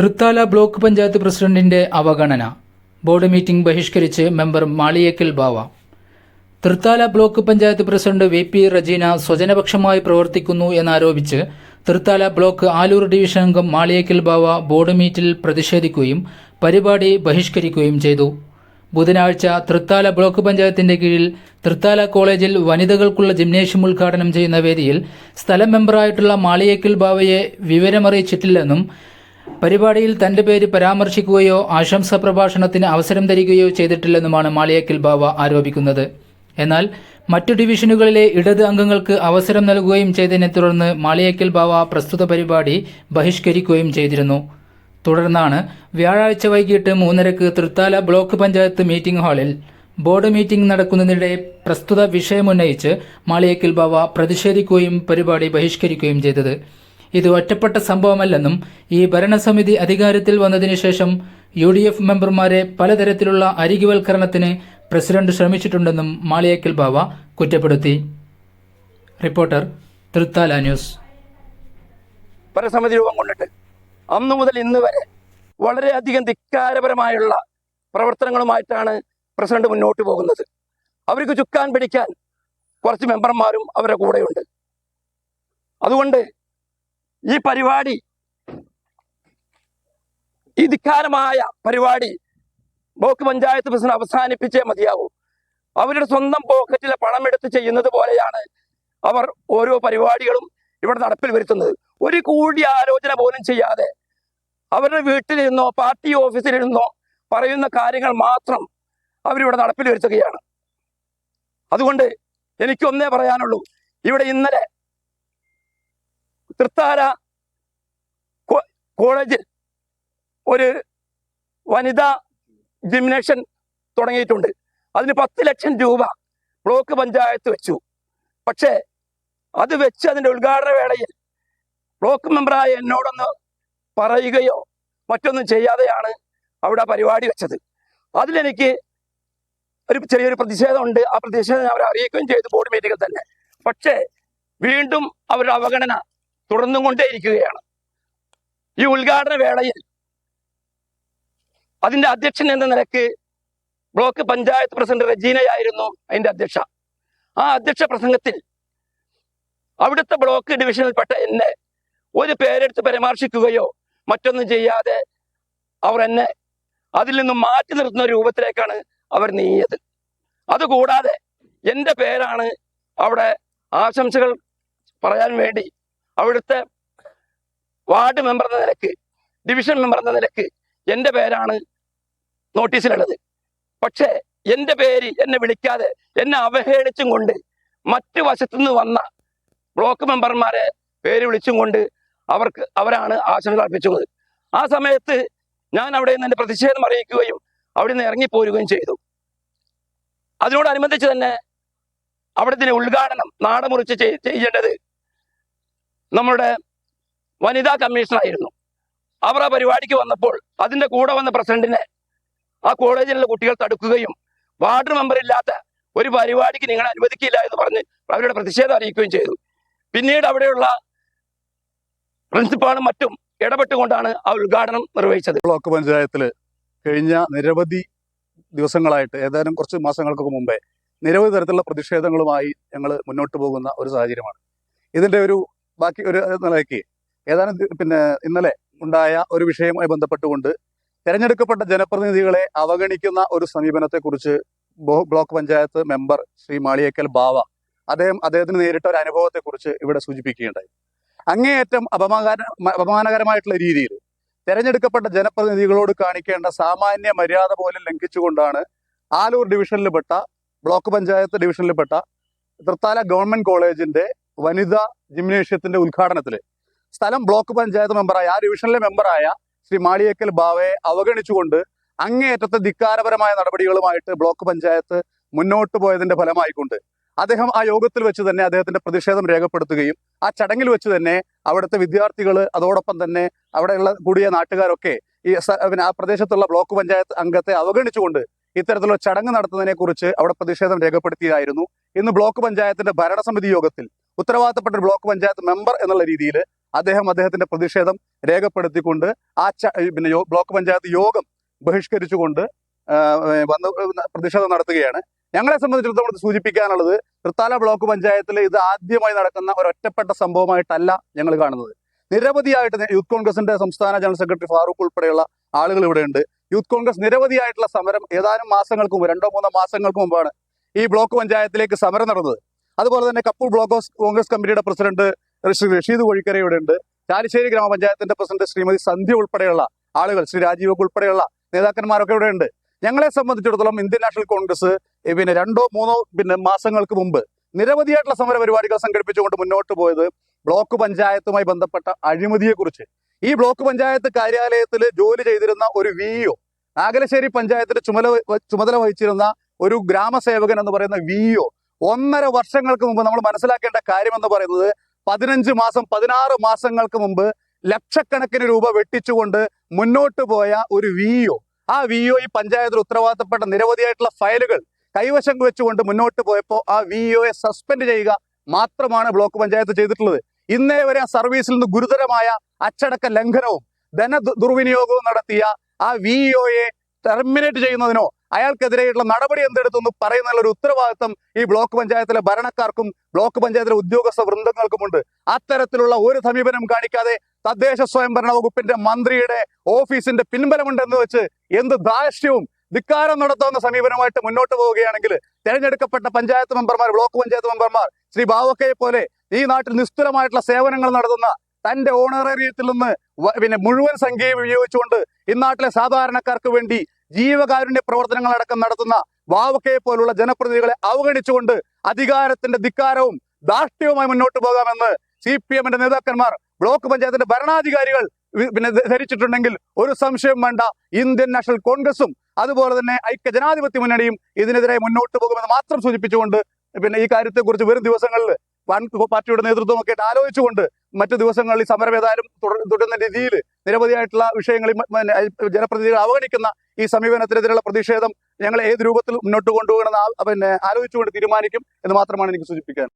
Thrithala block panchayat പ്രസിഡന്റിന്റെ അവഗണന. Board meeting ബഹിഷ്കരിച്ച് member Maliyekkal Bava. Thrithala block panchayat president V P Rajeena സ്വജനപക്ഷമായി പ്രവർത്തിക്കുന്നു എന്നാരോപിച്ച് Thrithala block Alur division അംഗം മാളിയേക്കൽ ബാവ ബോർഡ് മീറ്റിൽ പ്രതിഷേധിക്കുകയും പരിപാടി ബഹിഷ്കരിക്കുകയും ചെയ്തു. ബുധനാഴ്ച തൃത്താല ബ്ലോക്ക് പഞ്ചായത്തിന്റെ കീഴിൽ തൃത്താല കോളേജിൽ വനിതകൾക്കുള്ള ജിംനേഷ്യം ഉദ്ഘാടനം ചെയ്യുന്ന വേദിയിൽ സ്ഥലം മെമ്പറായിട്ടുള്ള മാളിയേക്കൽ ബാവയെ വിവരമറിയിച്ചിട്ടില്ലെന്നും പരിപാടിയിൽ തന്റെ പേര് പരാമർശിക്കുകയോ ആശംസ പ്രഭാഷണത്തിന് അവസരം തരികയോ ചെയ്തിട്ടില്ലെന്നുമാണ് മാളിയക്കിൽ ബാവ ആരോപിക്കുന്നത്. എന്നാൽ മറ്റു ഡിവിഷനുകളിലെ ഇടത് അംഗങ്ങൾക്ക് അവസരം നൽകുകയും ചെയ്തതിനെ തുടർന്ന് മാളിയക്കിൽ ബാവ പ്രസ്തുത പരിപാടി ബഹിഷ്കരിക്കുകയും ചെയ്തിരുന്നു. തുടർന്നാണ് വ്യാഴാഴ്ച വൈകിട്ട് മൂന്നരക്ക് തൃത്താല ബ്ലോക്ക് പഞ്ചായത്ത് മീറ്റിംഗ് ഹാളിൽ ബോർഡ് മീറ്റിംഗ് നടക്കുന്നതിനിടെ പ്രസ്തുത വിഷയമുന്നയിച്ച് മാളിയക്കിൽ ബാവ പ്രതിഷേധിക്കുകയും പരിപാടി ബഹിഷ്കരിക്കുകയും ചെയ്തത്. ഇത് ഒറ്റപ്പെട്ട സംഭവമല്ലെന്നും ഈ ഭരണസമിതി അധികാരത്തിൽ വന്നതിനു ശേഷം യു ഡി എഫ് മെമ്പർമാരെ പലതരത്തിലുള്ള അരികുവൽക്കരണത്തിന് പ്രസിഡന്റ് ശ്രമിച്ചിട്ടുണ്ടെന്നും മാളിയേക്കൽ ബാവ കുറ്റപ്പെടുത്തി. Reporter Thrithala news. ഭരണസമിതി രൂപം കൊണ്ടിട്ട് അന്നു മുതൽ ഇന്ന് വരെ വളരെയധികം ധിക്കാരപരമായുള്ള പ്രവർത്തനങ്ങളുമായിട്ടാണ് പ്രസിഡന്റ് മുന്നോട്ട് പോകുന്നത്. അവർക്ക് ചുക്കാൻ പിടിക്കാൻ കുറച്ച് മെമ്പർമാരും അവരുടെ കൂടെയുണ്ട്. അതുകൊണ്ട് ഈ പരിപാടി ഈ ധിക്കാരമായ പരിപാടി ബ്ലോക്ക് പഞ്ചായത്ത് പ്രസിഡന്റ് അവസാനിപ്പിച്ചേ മതിയാവൂ. അവരുടെ സ്വന്തം പോക്കറ്റിലെ പണം എടുത്ത് ചെയ്യുന്നത് പോലെയാണ് അവർ ഓരോ പരിപാടികളും ഇവിടെ നടപ്പിൽ വരുത്തുന്നത്. ഒരു കൂടി ആലോചന പോലും ചെയ്യാതെ അവരുടെ വീട്ടിലിരുന്നോ പാർട്ടി ഓഫീസിലിരുന്നോ പറയുന്ന കാര്യങ്ങൾ മാത്രം അവരിവിടെ നടപ്പിൽ വരുത്തുകയാണ്. അതുകൊണ്ട് എനിക്കൊന്നേ പറയാനുള്ളൂ ഇവിടെ ഇന്നലെ തൃത്താല കോളേജ് ഒരു വനിതാ ജിംനേഷൻ തുടങ്ങിയിട്ടുണ്ട്. അതിന് പത്ത് ലക്ഷം രൂപ ബ്ലോക്ക് പഞ്ചായത്ത് വെച്ചു. പക്ഷേ അത് വെച്ച് അതിന്റെ ഉദ്ഘാടന വേളയിൽ ബ്ലോക്ക് മെമ്പറായ എന്നോടൊന്ന് പറയുകയോ മറ്റൊന്നും ചെയ്യാതെയാണ് അവിടെ പരിപാടി വെച്ചത്. അതിലെനിക്ക് ഒരു ചെറിയൊരു പ്രതിഷേധമുണ്ട്. ആ പ്രതിഷേധം അവരെ അറിയിക്കുകയും ചെയ്തു ബോർഡ് മീറ്റിംഗിൽ തന്നെ. പക്ഷേ വീണ്ടും അവരുടെ അവഗണന തുടർന്നും കൊണ്ടേയിരിക്കുകയാണ്. ഈ ഉദ്ഘാടന വേളയിൽ അതിന്റെ അധ്യക്ഷൻ എന്ന നിലയ്ക്ക് ബ്ലോക്ക് പഞ്ചായത്ത് പ്രസിഡന്റ് റജീനയായിരുന്നു അതിന്റെ അധ്യക്ഷ. ആ അധ്യക്ഷ പ്രസംഗത്തിൽ അവിടുത്തെ ബ്ലോക്ക് ഡിവിഷനിൽപ്പെട്ട എന്നെ ഒരു പേരെടുത്ത് പരാമർശിക്കുകയോ മറ്റൊന്നും ചെയ്യാതെ അവർ എന്നെ അതിൽ നിന്നും മാറ്റി നിർത്തുന്ന രൂപത്തിലേക്കാണ് അവർ നീങ്ങിയത്. അതുകൂടാതെ എന്റെ പേരാണ് അവിടെ ആശംസകൾ പറയാൻ വേണ്ടി അവിടുത്തെ വാർഡ് മെമ്പർ എന്ന നിലയ്ക്ക് ഡിവിഷൻ മെമ്പർ എന്ന നിലയ്ക്ക് എന്റെ പേരാണ് നോട്ടീസിലുള്ളത്. പക്ഷേ എന്റെ പേര് എന്നെ വിളിക്കാതെ എന്നെ അവഹേളിച്ചും കൊണ്ട് മറ്റു വശത്തുനിന്ന് വന്ന ബ്ലോക്ക് മെമ്പർമാരെ പേര് വിളിച്ചും കൊണ്ട് അവർക്ക് അവരാണ് ആശംസ അർപ്പിച്ചത് ആ സമയത്ത് ഞാൻ അവിടെ നിന്ന് എന്റെ പ്രതിഷേധം അറിയിക്കുകയും അവിടെ നിന്ന് ഇറങ്ങിപ്പോരുകയും ചെയ്തു. അതിനോടനുബന്ധിച്ച് തന്നെ അവിടത്തിന്റെ ഉദ്ഘാടനം നാടമുറിച്ച് ചെയ്- ചെയ്യേണ്ടത് നമ്മുടെ വനിതാ കമ്മീഷണറായിരുന്നു. അവർ ആ പരിപാടിക്ക് വന്നപ്പോൾ അതിന്റെ കൂടെ വന്ന പ്രസിഡന്റിനെ ആ കോളേജിലുള്ള കുട്ടികൾ തടുക്കുകയും വാർഡ് മെമ്പർ ഇല്ലാത്ത ഒരു പരിപാടിക്ക് നിങ്ങൾ അനുവദിക്കില്ല എന്ന് പറഞ്ഞ് അവരുടെ പ്രതിഷേധം അറിയിക്കുകയും ചെയ്തു. പിന്നീട് അവിടെയുള്ള പ്രിൻസിപ്പാളും മറ്റും ഇടപെട്ടുകൊണ്ടാണ് ആ ഉദ്ഘാടനം നിർവഹിച്ചത്. ബ്ലോക്ക് പഞ്ചായത്തിൽ കഴിഞ്ഞ നിരവധി ദിവസങ്ങളായിട്ട് ഏതാനും കുറച്ച് മാസങ്ങൾക്ക് മുമ്പേ നിരവധി തരത്തിലുള്ള പ്രതിഷേധങ്ങളുമായി ഞങ്ങൾ മുന്നോട്ട് പോകുന്ന ഒരു സാഹചര്യമാണ്. ഇതിന്റെ ഒരു ബാക്കി ഒരു നിലയ്ക്ക് ഏതാനും പിന്നെ ഇന്നലെ ഉണ്ടായ ഒരു വിഷയവുമായി ബന്ധപ്പെട്ടുകൊണ്ട് തെരഞ്ഞെടുക്കപ്പെട്ട ജനപ്രതിനിധികളെ അവഗണിക്കുന്ന ഒരു സമീപനത്തെക്കുറിച്ച് ബ്ലോക്ക് പഞ്ചായത്ത് മെമ്പർ ശ്രീ മാളിയേക്കൽ ബാവ അദ്ദേഹം അദ്ദേഹത്തിന് നേരിട്ട ഒരു അനുഭവത്തെക്കുറിച്ച് ഇവിടെ സൂചിപ്പിക്കുകയുണ്ടായി. അങ്ങേയറ്റം അപമാന അപമാനകരമായിട്ടുള്ള രീതിയിൽ തെരഞ്ഞെടുക്കപ്പെട്ട ജനപ്രതിനിധികളോട് കാണിക്കേണ്ട സാമാന്യ മര്യാദ പോലും ലംഘിച്ചുകൊണ്ടാണ് ആലൂർ ഡിവിഷനിൽപ്പെട്ട ബ്ലോക്ക് പഞ്ചായത്ത് ഡിവിഷനിൽപ്പെട്ട തൃത്താല ഗവൺമെന്റ് കോളേജിന്റെ വനിതാ ജിംനേഷ്യത്തിന്റെ ഉദ്ഘാടനത്തിൽ സ്ഥലം ബ്ലോക്ക് പഞ്ചായത്ത് മെമ്പറായ ആ ഡിവിഷനിലെ മെമ്പറായ ശ്രീ മാളിയേക്കൽ ബാവയെ അവഗണിച്ചുകൊണ്ട് അങ്ങേയറ്റത്തെ ധിക്കാരപരമായ നടപടികളുമായിട്ട് ബ്ലോക്ക് പഞ്ചായത്ത് മുന്നോട്ട് പോയതിന്റെ ഫലമായിക്കൊണ്ട് അദ്ദേഹം ആ യോഗത്തിൽ വെച്ച് തന്നെ അദ്ദേഹത്തിന്റെ പ്രതിഷേധം രേഖപ്പെടുത്തുകയും ആ ചടങ്ങിൽ വെച്ച് തന്നെ അവിടുത്തെ വിദ്യാർത്ഥികൾ അതോടൊപ്പം തന്നെ അവിടെയുള്ള കൂടിയ നാട്ടുകാരൊക്കെ ഈ പിന്നെ ആ പ്രദേശത്തുള്ള ബ്ലോക്ക് പഞ്ചായത്ത് അംഗത്തെ അവഗണിച്ചുകൊണ്ട് ഇത്തരത്തിലുള്ള ചടങ്ങ് നടത്തുന്നതിനെ കുറിച്ച് അവിടെ പ്രതിഷേധം രേഖപ്പെടുത്തിയതായിരുന്നു. ഇന്ന് ബ്ലോക്ക് പഞ്ചായത്തിന്റെ ഭരണസമിതി യോഗത്തിൽ ഉത്തരവാദിത്തപ്പെട്ട ബ്ലോക്ക് പഞ്ചായത്ത് മെമ്പർ എന്നുള്ള രീതിയിൽ അദ്ദേഹം അദ്ദേഹത്തിന്റെ പ്രതിഷേധം രേഖപ്പെടുത്തിക്കൊണ്ട് ആ പിന്നെ ബ്ലോക്ക് പഞ്ചായത്ത് യോഗം ബഹിഷ്കരിച്ചുകൊണ്ട് വന്ന് പ്രതിഷേധം നടത്തുകയാണ്. ഞങ്ങളെ സംബന്ധിച്ചിടത്തോളം സൂചിപ്പിക്കാനുള്ളത് തൃത്താല ബ്ലോക്ക് പഞ്ചായത്തിൽ ഇത് ആദ്യമായി നടക്കുന്ന ഒരു ഒറ്റപ്പെട്ട സംഭവമായിട്ടല്ല ഞങ്ങൾ കാണുന്നത്. നിരവധിയായിട്ട് യൂത്ത് കോൺഗ്രസിന്റെ സംസ്ഥാന ജനറൽ സെക്രട്ടറി ഫാറൂഖ് ഉൾപ്പെടെയുള്ള ആളുകൾ ഇവിടെയുണ്ട് യൂത്ത് കോൺഗ്രസ് നിരവധിയായിട്ടുള്ള സമരം ഏതാനും മാസങ്ങൾക്ക് മുമ്പ് രണ്ടോ മൂന്നോ മാസങ്ങൾക്ക് മുമ്പാണ് ഈ ബ്ലോക്ക് പഞ്ചായത്തിലേക്ക് സമരം നടന്നത്. അതുപോലെ തന്നെ കപ്പൂർ ബ്ലോക്ക് കോൺഗ്രസ് കമ്മിറ്റിയുടെ പ്രസിഡന്റ് ശ്രീ റഷീദ് കോഴിക്കര ഇവിടെ ഉണ്ട്. ചാലിശ്ശേരി ഗ്രാമപഞ്ചായത്തിന്റെ പ്രസിഡന്റ് ശ്രീമതി സന്ധ്യ ഉൾപ്പെടെയുള്ള ആളുകൾ ശ്രീ രാജീവ് ഉൾപ്പെടെയുള്ള നേതാക്കന്മാരൊക്കെ ഇവിടെ ഉണ്ട്. ഞങ്ങളെ സംബന്ധിച്ചിടത്തോളം ഇന്ത്യൻ നാഷണൽ കോൺഗ്രസ് പിന്നെ രണ്ടോ മൂന്നോ പിന്നെ മാസങ്ങൾക്ക് മുമ്പ് നിരവധിയായിട്ടുള്ള സമര പരിപാടികൾ സംഘടിപ്പിച്ചുകൊണ്ട് മുന്നോട്ട് പോയത് ബ്ലോക്ക് പഞ്ചായത്തുമായി ബന്ധപ്പെട്ട അഴിമതിയെക്കുറിച്ച്. ഈ ബ്ലോക്ക് പഞ്ചായത്ത് കാര്യാലയത്തിൽ ജോലി ചെയ്തിരുന്ന ഒരു വിഇഒ നാഗലശ്ശേരി പഞ്ചായത്തിന്റെ ചുമല ചുമതല വഹിച്ചിരുന്ന ഒരു ഗ്രാമസേവകൻ എന്ന് പറയുന്ന വിഇഒ ഒന്നര വർഷങ്ങൾക്ക് മുമ്പ് നമ്മൾ മനസ്സിലാക്കേണ്ട കാര്യം എന്ന് പറയുന്നത് പതിനഞ്ച് മാസം പതിനാറ് മാസങ്ങൾക്ക് മുമ്പ് ലക്ഷക്കണക്കിന് രൂപ വെട്ടിച്ചുകൊണ്ട് മുന്നോട്ട് പോയ ഒരു വിഇഒ ആ വിഇഒ ഈ പഞ്ചായത്തിൽ ഉത്തരവാദിത്തപ്പെട്ട നിരവധിയായിട്ടുള്ള ഫയലുകൾ കൈവശം വെച്ചുകൊണ്ട് മുന്നോട്ട് പോയപ്പോൾ ആ വിഇഒയെ സസ്പെൻഡ് ചെയ്യുക മാത്രമാണ് ബ്ലോക്ക് പഞ്ചായത്ത് ചെയ്തിട്ടുള്ളത്. ഇന്നേ വരെ ആ സർവീസിൽ നിന്ന് ഗുരുതരമായ അച്ചടക്ക ലംഘനവും ധന ദുർവിനിയോഗവും നടത്തിയ ആ വിഇഒയെ ടെർമിനേറ്റ് ചെയ്യുന്നതിനോ അയാൾക്കെതിരെയുള്ള നടപടി എന്തെടുത്തെന്ന് പറയുന്നതിനുള്ള ഒരു ഉത്തരവാദിത്തം ഈ ബ്ലോക്ക് പഞ്ചായത്തിലെ ഭരണക്കാർക്കും ബ്ലോക്ക് പഞ്ചായത്തിലെ ഉദ്യോഗസ്ഥ വൃന്ദങ്ങൾക്കുമുണ്ട്. അത്തരത്തിലുള്ള ഒരു സമീപനം കാണിക്കാതെ തദ്ദേശ സ്വയംഭരണ വകുപ്പിന്റെ മന്ത്രിയുടെ ഓഫീസിന്റെ പിൻബലമുണ്ടെന്ന് വെച്ച് എന്ത് ധാർഷ്ട്യവും ധിക്കാരം നടത്താവുന്ന സമീപനമായിട്ട് മുന്നോട്ട് പോവുകയാണെങ്കിൽ തെരഞ്ഞെടുക്കപ്പെട്ട പഞ്ചായത്ത് മെമ്പർമാർ ബ്ലോക്ക് പഞ്ചായത്ത് മെമ്പർമാർ ശ്രീ ബാവക്കയെ പോലെ ഈ നാട്ടിൽ നിസ്തുലമായിട്ടുള്ള സേവനങ്ങൾ നടത്തുന്ന തന്റെ ഓണറേറിയത്തിൽ നിന്ന് പിന്നെ മുഴുവൻ സംഖ്യയും വിനിയോഗിച്ചുകൊണ്ട് ഇന്നാട്ടിലെ സാധാരണക്കാർക്ക് വേണ്ടി ജീവകാരുണ്യ പ്രവർത്തനങ്ങൾ അടക്കം നടത്തുന്ന വാവക്കയെ പോലുള്ള ജനപ്രതിനിധികളെ അവഗണിച്ചുകൊണ്ട് അധികാരത്തിന്റെ ധിക്കാരവും ധാർഷ്ട്യവുമായി മുന്നോട്ട് പോകാമെന്ന് സി പി എമ്മിന്റെ നേതാക്കന്മാർ ബ്ലോക്ക് പഞ്ചായത്തിന്റെ ഭരണാധികാരികൾ പിന്നെ ധരിച്ചിട്ടുണ്ടെങ്കിൽ ഒരു സംശയം വേണ്ട. ഇന്ത്യൻ നാഷണൽ കോൺഗ്രസും അതുപോലെ തന്നെ ഐക്യ ജനാധിപത്യ മുന്നണിയും ഇതിനെതിരെ മുന്നോട്ട് പോകുമെന്ന് മാത്രം സൂചിപ്പിച്ചുകൊണ്ട് പിന്നെ ഈ കാര്യത്തെക്കുറിച്ച് വരും ദിവസങ്ങളിൽ പാർട്ടിയുടെ നേതൃത്വമൊക്കെ ആലോചിച്ചുകൊണ്ട് മറ്റു ദിവസങ്ങളിൽ സമരം ഏതായാലും തുടരുന്ന രീതിയിൽ നിരവധിയായിട്ടുള്ള വിഷയങ്ങളിൽ ജനപ്രതിനിധികൾ അവഗണിക്കുന്ന ഈ സമീപനത്തിനെതിരെയുള്ള പ്രതിഷേധം ഞങ്ങൾ ഏത് രൂപത്തിൽ മുന്നോട്ട് കൊണ്ടുപോകണമെന്ന് പിന്നെ ആലോചിച്ചുകൊണ്ട് തീരുമാനിക്കും എന്ന് മാത്രമാണ് എനിക്ക് സൂചിപ്പിക്കാൻ.